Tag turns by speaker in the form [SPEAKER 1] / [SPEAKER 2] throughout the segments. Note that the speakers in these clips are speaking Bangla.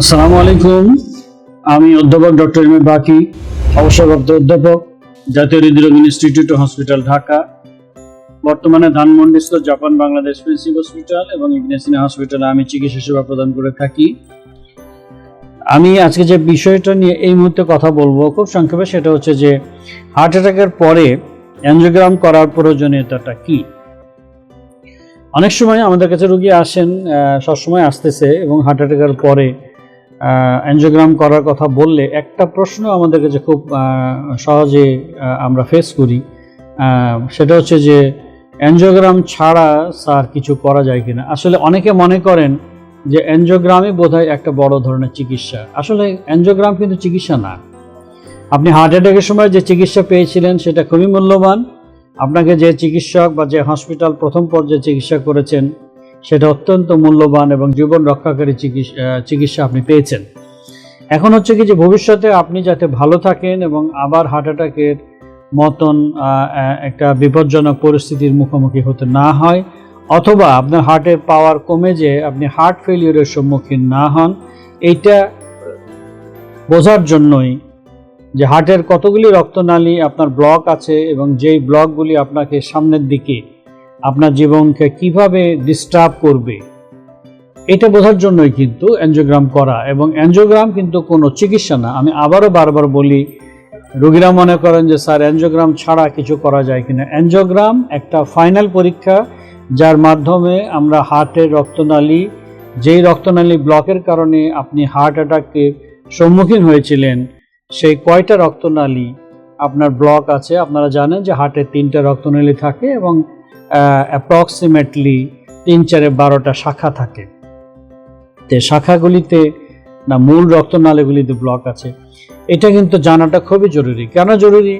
[SPEAKER 1] আসসালামু আলাইকুম। আমি অধ্যাপক ডক্টর এম এ বাকি, অবসরপ্রাপ্ত অধ্যাপক, জাতীয় হৃদরোগ ইনস্টিটিউট হসপিটাল ঢাকা। বর্তমানে ধানমন্ডিস্থ জাপান বাংলাদেশ প্রিন্সিপ হসপিটাল এবং ইগনেসিনা হসপিটালে আমি চিকিৎসা সেবা প্রদান করে থাকি। আমি আজকে যে বিষয়টা নিয়ে এই মুহূর্তে কথা বলব খুব সংক্ষেপে সেটা হচ্ছে যে হার্ট অ্যাটাকের পরে অ্যাঞ্জিওগ্রাম করার প্রয়োজনীয়তাটা কি? অনেক সময় আমাদের কাছে রুগী আসেন সবসময় আসতেছে এবং হার্ট অ্যাটাকের পরে অ্যাঞ্জিওগ্রাম করার কথা বললে একটা প্রশ্ন আমাদের কাছে খুব সহজে আমরা ফেস করি। সেটা হচ্ছে যে অ্যাঞ্জিওগ্রাম ছাড়া স্যার কিছু করা যায় কিনা? আসলে অনেকে মনে করেন যে অ্যাঞ্জিওগ্রামই বোধহয় একটা বড় ধরনের চিকিৎসা। আসলে অ্যাঞ্জিওগ্রাম কিন্তু চিকিৎসা না। আপনি হার্ট অ্যাটাকের সময় যে চিকিৎসা পেয়েছিলেন, সেটা খুবই মূল্যবান। আপনাকে যে চিকিৎসক বা যে হসপিটাল প্রথম পর্যায়ে চিকিৎসা করেছেন সেটা অত্যন্ত মূল্যবান এবং জীবন রক্ষাকারী চিকিৎসা চিকিৎসা আপনি পেয়েছেন। এখন হচ্ছে কি যে ভবিষ্যতে আপনি যাতে ভালো থাকেন এবং আবার হার্ট অ্যাটাকের মতন একটা বিপজ্জনক পরিস্থিতির মুখোমুখি হতে না হয়, অথবা আপনার হার্টের পাওয়ার কমে যে আপনি হার্ট ফেলিওরের সম্মুখীন না হন, এইটা বোঝার জন্যই যে হার্টের কতগুলি রক্তনালী আপনার ব্লক আছে এবং যেই ব্লকগুলি আপনাকে সামনের দিকে আপনার জীবনকে কীভাবে ডিস্টার্ব করবে, এটা বোঝার জন্যই কিন্তু অ্যাঞ্জিওগ্রাম করা এবং অ্যাঞ্জিওগ্রাম কিন্তু কোনো চিকিৎসা না। আমি আবারও বারবার বলি, রোগীরা মনে করেন যে, স্যার অ্যাঞ্জিওগ্রাম ছাড়া কিছু করা যায় কিনা? অ্যাঞ্জিওগ্রাম একটা ফাইনাল পরীক্ষা, যার মাধ্যমে আমরা হার্টের রক্তনালী, যেই রক্তনালী ব্লকের কারণে আপনি হার্ট অ্যাটাকের সম্মুখীন হয়েছিলেন, সেই কয়টা রক্তনালী আপনার ব্লক আছে? আপনারা জানেন যে হার্টের তিনটা রক্তনালী থাকে এবং অ্যাপ্রক্সিমেটলি তিন চারে বারোটা শাখা থাকে। তে শাখাগুলিতে না মূল রক্তনালীগুলিতে ব্লক আছে। এটা কিন্তু জানাটা খুবই জরুরি। কেন জরুরি?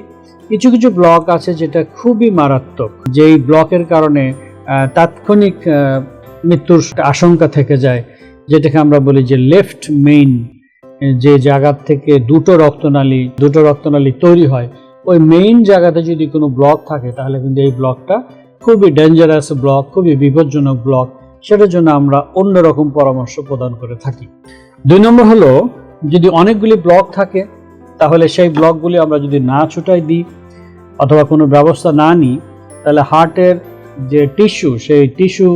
[SPEAKER 1] কিছু কিছু ব্লক আছে যেটা খুবই মারাত্মক, যেই ব্লকের কারণে তাৎক্ষণিক মৃত্যুর আশঙ্কা থেকে যায়, যেটাকে আমরা বলি যে লেফট মেইন যে জায়গার থেকে দুটো রক্তনালী দুটো রক্তনালী তৈরি হয়। ওই মেইন জায়গাতে যদি কোনো ব্লক থাকে, তাহলে কিন্তু এই ব্লকটা খুবই ডেঞ্জারাস ব্লক খুবই বিপজ্জনক ব্লক সেটার জন্য আমরা অন্যরকম পরামর্শ প্রদান করে থাকি। দুই নম্বর হলো, যদি অনেকগুলি ব্লক থাকে, তাহলে সেই ব্লকগুলি আমরা যদি না ছুটাই দিই, অথবা কোনো ব্যবস্থা না নিই, তাহলে হার্টের যে টিস্যু সেই টিস্যু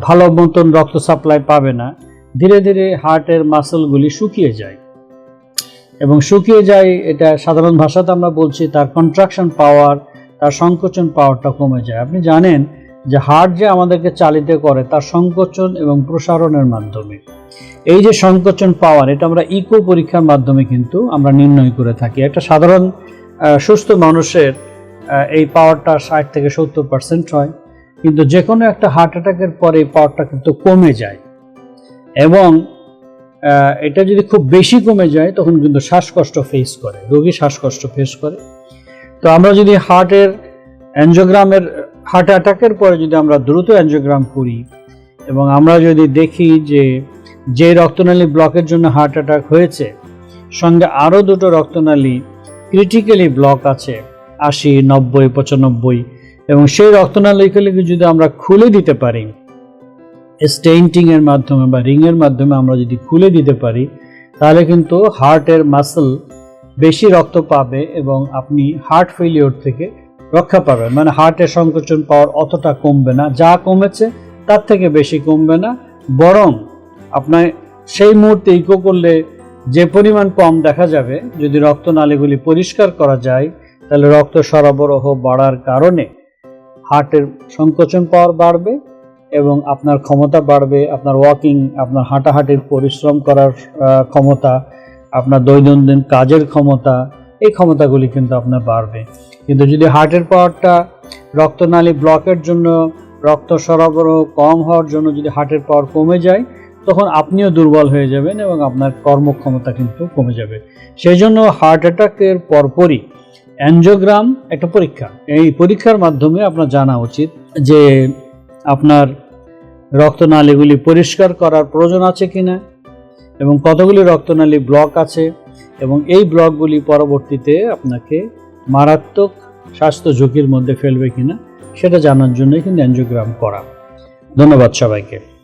[SPEAKER 1] ভালো মতন রক্ত সাপ্লাই পাবে না। ধীরে ধীরে হার্টের মাসলগুলি শুকিয়ে যায়। এবং শুকিয়ে যায়, এটা সাধারণ ভাষাতে আমরা বলছি তার কন্ট্রাকশন পাওয়ার তার সংকোচন পাওয়ারটা কমে যায়। আপনি জানেন যে হার্ট যে আমাদেরকে চালিত করে, তার সংকোচন এবং প্রসারণের মাধ্যমে। এই যে সংকোচন পাওয়ার, এটা আমরা ইকো পরীক্ষার মাধ্যমে কিন্তু আমরা নির্ণয় করে থাকি। একটা সাধারণ সুস্থ মানুষের এই পাওয়ারটা ষাট থেকে সত্তর পার্সেন্ট হয়। কিন্তু যে কোনো একটা হার্ট অ্যাটাকের পরে পাওয়ারটা কিন্তু কমে যায়। এবং এটা যদি খুব বেশি কমে যায়, তখন কিন্তু শ্বাসকষ্ট ফেস করে। রোগী শ্বাসকষ্ট ফেস করে। তো আমরা যদি হার্টের অ্যাঞ্জিওগ্রামের হার্ট অ্যাটাকের পরে যদি আমরা দ্রুত অ্যাঞ্জিওগ্রাম করি, এবং আমরা যদি দেখি যে যে রক্তনালী ব্লকের জন্য হার্ট অ্যাটাক হয়েছে, সঙ্গে আরও দুটো রক্তনালী ক্রিটিক্যালি ব্লক আছে, আশি, নব্বই, পঁচানব্বই, এবং সেই রক্তনালীগুলিকে যদি আমরা খুলে দিতে পারি স্টেইন্টিং এর মাধ্যমে বা রিংয়ের মাধ্যমে আমরা যদি খুলে দিতে পারি, তাহলে কিন্তু হার্টের মাসল বেশি রক্ত পাবে এবং আপনি হার্ট ফেলিওর থেকে রক্ষা পাবেন। মানে হার্টের সংকোচন পাওয়ার অতটা কমবে না। যা কমেছে, তার থেকে বেশি কমবে না। বরং আপনার সেই মুহূর্তে ইকো করলে যে পরিমাণ কম দেখা যাবে, যদি রক্তনালীগুলি পরিষ্কার করা যায়, তাহলে রক্ত সরবরাহ বাড়ার কারণে হার্টের সংকোচন পাওয়ার বাড়বে এবং আপনার ক্ষমতা বাড়বে। আপনার ওয়াকিং আপনার হাঁটাহাঁটির পরিশ্রম করার ক্ষমতা আপনার দৈনন্দিন কাজের ক্ষমতা, এই ক্ষমতাগুলি কিন্তু আপনার বাড়বে। কিন্তু যদি হার্টের পাওয়ারটা রক্তনালী ব্লকের জন্য, রক্ত সরবরাহ কম হওয়ার জন্য যদি হার্টের পাওয়ার কমে যায়, তখন আপনিও দুর্বল হয়ে যাবেন এবং আপনার কর্মক্ষমতা কিন্তু কমে যাবে। সেই জন্য হার্ট অ্যাটাকের পরপরই অ্যাঞ্জিওগ্রাম একটা পরীক্ষা। এই পরীক্ষার মাধ্যমে আপনার জানা উচিত যে আপনার রক্তনালীগুলি পরিষ্কার করার প্রয়োজন আছে কিনা। এবং কতগুলি রক্তনালী ব্লক আছে এবং এই ব্লকগুলি পরবর্তীতে আপনাকে মারাত্মক স্বাস্থ্য ঝুঁকির মধ্যে ফেলবে কিনা সেটা জানার জন্যই কিন্তু অ্যাঞ্জিওগ্রাম করা। ধন্যবাদ সবাইকে।